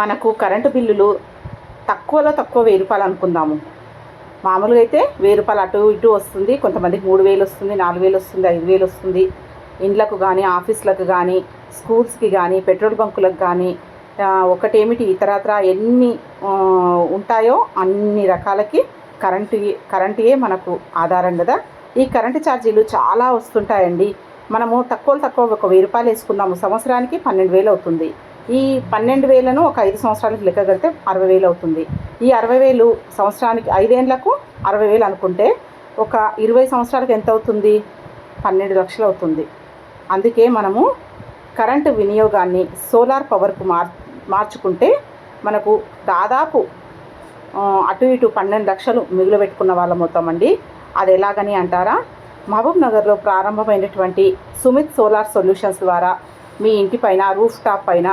మనకు కరెంటు బిల్లులు తక్కువలో తక్కువ వెయ్యి రూపాయలు అనుకుందాము. మామూలుగా అయితే వెయ్యి రూపాయలు అటు ఇటు వస్తుంది కొంతమందికి మూడు వేలు వస్తుంది నాలుగు వేలు వస్తుంది ఐదు వేలు వస్తుంది. ఇండ్లకు కానీ ఆఫీసులకు కానీ స్కూల్స్కి కానీ పెట్రోల్ బంకులకు కానీ ఒకటేమిటి ఇతరత్ర ఎన్ని ఉంటాయో అన్ని రకాలకి కరెంటు కరెంటుయే మనకు ఆధారం కదా. ఈ కరెంటు ఛార్జీలు చాలా వస్తుంటాయండి. మనము తక్కువ తక్కువ ఒక వెయ్యి రూపాయలు వేసుకుందాము సంవత్సరానికి పన్నెండు వేలు అవుతుంది. ఈ పన్నెండు వేలను ఒక ఐదు సంవత్సరాలకు లెక్క కడితే అరవై వేలు అవుతుంది. ఈ అరవై వేలు సంవత్సరానికి ఐదేండ్లకు అరవై వేలు అనుకుంటే ఒక ఇరవై సంవత్సరాలకు ఎంత అవుతుంది? పన్నెండు లక్షలు అవుతుంది. అందుకే మనము కరెంటు వినియోగాన్ని సోలార్ పవర్కు మార్ మార్చుకుంటే మనకు దాదాపు అటు ఇటు పన్నెండు లక్షలు మిగులు పెట్టుకున్న వాళ్ళం అవుతామండి అది ఎలాగని అంటారా? మహబూబ్ నగర్లో ప్రారంభమైనటువంటి సుమిత్ సోలార్ సొల్యూషన్స్ ద్వారా మీ ఇంటి పైన రూఫ్ టాప్ పైన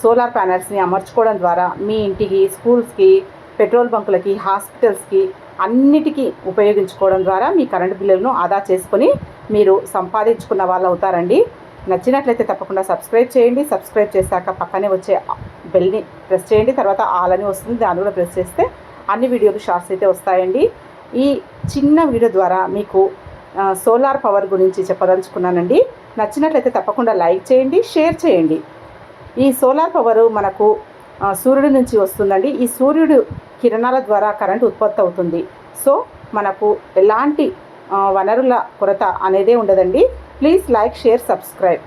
సోలార్ ప్యానెల్స్ని అమర్చుకోవడం ద్వారా మీ ఇంటికి స్కూల్స్కి పెట్రోల్ బంకులకి హాస్పిటల్స్కి అన్నిటికీ ఉపయోగించుకోవడం ద్వారా మీ కరెంటు బిల్లులను ఆదా చేసుకొని మీరు సంపాదించుకున్న వాళ్ళు అవుతారండి. నచ్చినట్లయితే తప్పకుండా సబ్స్క్రైబ్ చేయండి. సబ్స్క్రైబ్ చేశాక పక్కనే వచ్చే బెల్ని ప్రెస్ చేయండి. తర్వాత ఆల్ అని వస్తుంది. దాన్ని కూడా ప్రెస్ చేస్తే అన్ని వీడియోలు షార్ట్స్ అయితే వస్తాయండి. ఈ చిన్న వీడియో ద్వారా మీకు సోలార్ పవర్ గురించి చెప్పదలుచుకున్నానండి. నచ్చినట్లయితే తప్పకుండా లైక్ చేయండి షేర్ చేయండి. ఈ సోలార్ పవర్ మనకు సూర్యుడి నుంచి వస్తుందండి. ఈ సూర్యుడు కిరణాల ద్వారా కరెంట్ ఉత్పత్తి అవుతుంది. సో మనకు ఎలాంటి వనరుల కొరత అనేదే ఉండదండి. Please like share subscribe.